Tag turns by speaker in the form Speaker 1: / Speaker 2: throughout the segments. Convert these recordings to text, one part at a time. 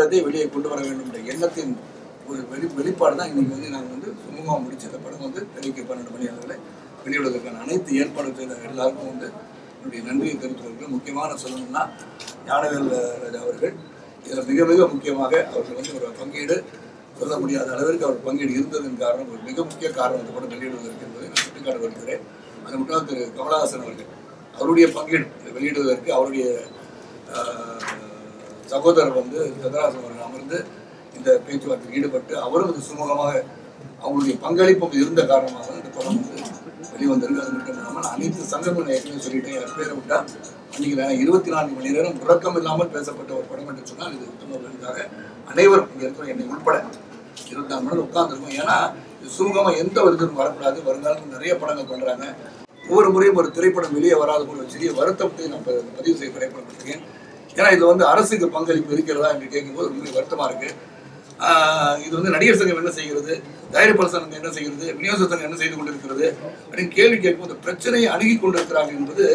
Speaker 1: திரைப்படத்தை வெளியே கொண்டு வர வேண்டும் என்ற எண்ணத்தின் ஒரு வெளி வெளிப்பாடு தான் இன்னைக்கு வந்து நாங்கள் வந்து சுமூகமாக முடிச்ச இந்த படம் வந்து திரைக்கு பன்னெண்டு மணி அளவில் வெளியிடுவதற்கான அனைத்து ஏற்பாடு செய்த எல்லாருக்கும் வந்து என்னுடைய நன்றியை தெரிவித்துக் முக்கியமான சொல்லணும்னா ஞானவேல் ராஜா அவர்கள் இதில் மிக மிக முக்கியமாக அவர்கள் வந்து ஒரு பங்கீடு சொல்ல முடியாத அளவிற்கு அவர் பங்கீடு இருந்ததன் காரணம் ஒரு மிக முக்கிய காரணம் இந்த படம் வெளியிடுவதற்கு என்பதை நான் சுட்டிக்காட்ட வருகிறேன் அது மட்டும் திரு கமலஹாசன் அவர்கள் அவருடைய பங்கீடு வெளியிடுவதற்கு அவருடைய சகோதரர் வந்து சந்திரஹாசன் அவர்கள் அமர்ந்து இந்த பேச்சுவார்த்தையில் ஈடுபட்டு அவரும் இது சுமூகமாக அவங்களுடைய பங்களிப்பும் இருந்த காரணமாக இந்த படம் வந்து வெளிவந்திருக்கு. அது மட்டும் இல்லாமல் அனைத்து சங்கங்கள் ஏற்கனவே சொல்லிட்டேன். என் பேரை விட்டா அன்னைக்கு இருபத்தி நான்கு மணி நேரம் உறக்கம் இல்லாமல் பேசப்பட்ட ஒரு படம் என்று சொன்னால் இது உத்தமர்களுக்காக அனைவரும் இங்கே இருக்கிற என்னை உட்பட இருபத்தி நாலு மணி நேரம் உட்கார்ந்துருக்கோம். ஏன்னா இது சுமூகமாக எந்த ஒரு இதுவும் வரக்கூடாது. வருங்காலத்தில் நிறைய படங்கள் பண்ணுறாங்க ஒவ்வொரு முறையும் ஒரு திரைப்படம் வெளியே வராத போல ஒரு சிறிய வருத்தத்தை நான் பதிவு செய்ய திரைப்படப்பட்டிருக்கேன் ஏன்னா இது வந்து அரசுக்கு பங்களிப்பு இருக்கிறதா என்று கேட்கும்போது மிக வருத்தமா இருக்கு. இது வந்து நடிகர் சங்கம் என்ன செய்கிறது? தயாரிப்பாளர் சங்கம் என்ன செய்கிறது? விநியோக சங்கம் என்ன செய்து கொண்டிருக்கிறது? அப்படின்னு கேள்வி கேட்கும்போது பிரச்சனையை அணுகி கொண்டிருக்கிறார்கள் என்பது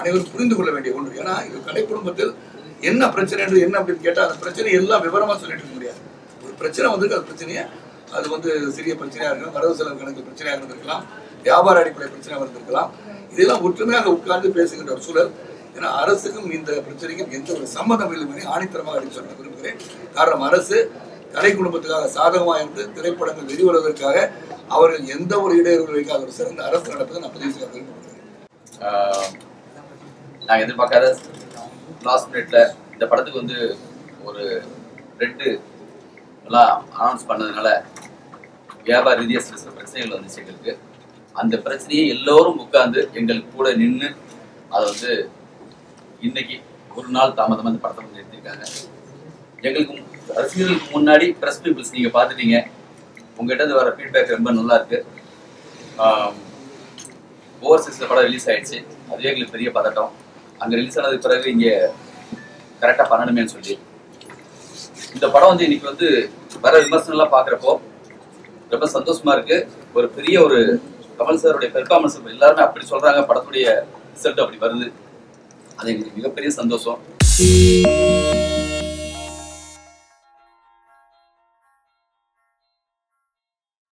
Speaker 1: அனைவரும் புரிந்து கொள்ள வேண்டிய ஒன்று. ஏன்னா இது கலை குடும்பத்தில் என்ன பிரச்சனை என்று என்ன அப்படின்னு கேட்டால் அந்த பிரச்சனை எல்லாம் விவரமா சொல்லிட்டு இருக்க முடியாது. ஒரு பிரச்சனை வந்திருக்கு அது பிரச்சனையை அது வந்து சிறிய பிரச்சனையா இருக்கலாம் வரவு செலவு கணக்கு பிரச்சனையாக இருந்திருக்கலாம் வியாபார அடிப்படை பிரச்சனையாக இருந்திருக்கலாம். இதெல்லாம் ஒற்றுமையாக உட்கார்ந்து பேசுகின்ற ஒரு சூழல் ஏன்னா அரசுக்கும் இந்த பிரச்சனைக்கும் எந்த ஒரு சம்மதம் இல்லை ஆணித்தரமாக அடித்து சொல்ல விரும்புகிறேன். காரணம் அரசு கலை குடும்பத்துக்காக சாதகமாக இருந்து திரைப்படங்கள் வெளிவருவதற்காக அவர்கள் எந்த ஒரு இடையூறு வைக்காத ஒரு சிறந்த அரசு நடப்பதை நான் பதிவு செய்ய விரும்புகிறேன்.
Speaker 2: ஆஹ் நான் எதிர்பார்க்காத லாஸ்ட் மினிட்ல இந்த படத்துக்கு வந்து ஒரு ரெண்டு எல்லாம் அனௌன்ஸ் பண்ணதுனால வியாபார ரீதியாக சில சில பிரச்சனைகள் வந்துச்சு எங்களுக்கு அந்த பிரச்சனையை எல்லோரும் உட்கார்ந்து எங்களுக்கு கூட நின்று அதை வந்து இன்னைக்கு ஒரு நாள் தாமதமாக இந்த படத்தை வந்து நிறுத்திருக்காங்க எங்களுக்கு மு- ரசிகர்களுக்கு முன்னாடி ப்ரெஸ் பீப்புள்ஸ் நீங்கள் பார்த்துட்டீங்க. உங்ககிட்ட இருந்து வர ஃபீட்பேக் ரொம்ப நல்லா இருக்கு. ஓவர்சீஸில் படம் ரிலீஸ் ஆயிடுச்சு. அதுவே எங்களுக்கு பெரிய பதட்டம். அங்கே ரிலீஸ் ஆனதுக்கு பிறகு இங்கே கரெக்டாக பண்ணணுமேன்னு சொல்லி. இந்த படம் வந்து இன்னைக்கு வந்து வர விமர்சனம்லாம் பார்க்குறப்போ ரொம்ப சந்தோஷமா இருக்கு. ஒரு பெரிய ஒரு கமல் சாருடைய பெர்ஃபார்மன்ஸ் எல்லாருமே அப்படி சொல்றாங்க. படத்துடைய ரிசல்ட் அப்படி வருது. அது எங்களுக்கு மிகப்பெரிய சந்தோஷம்.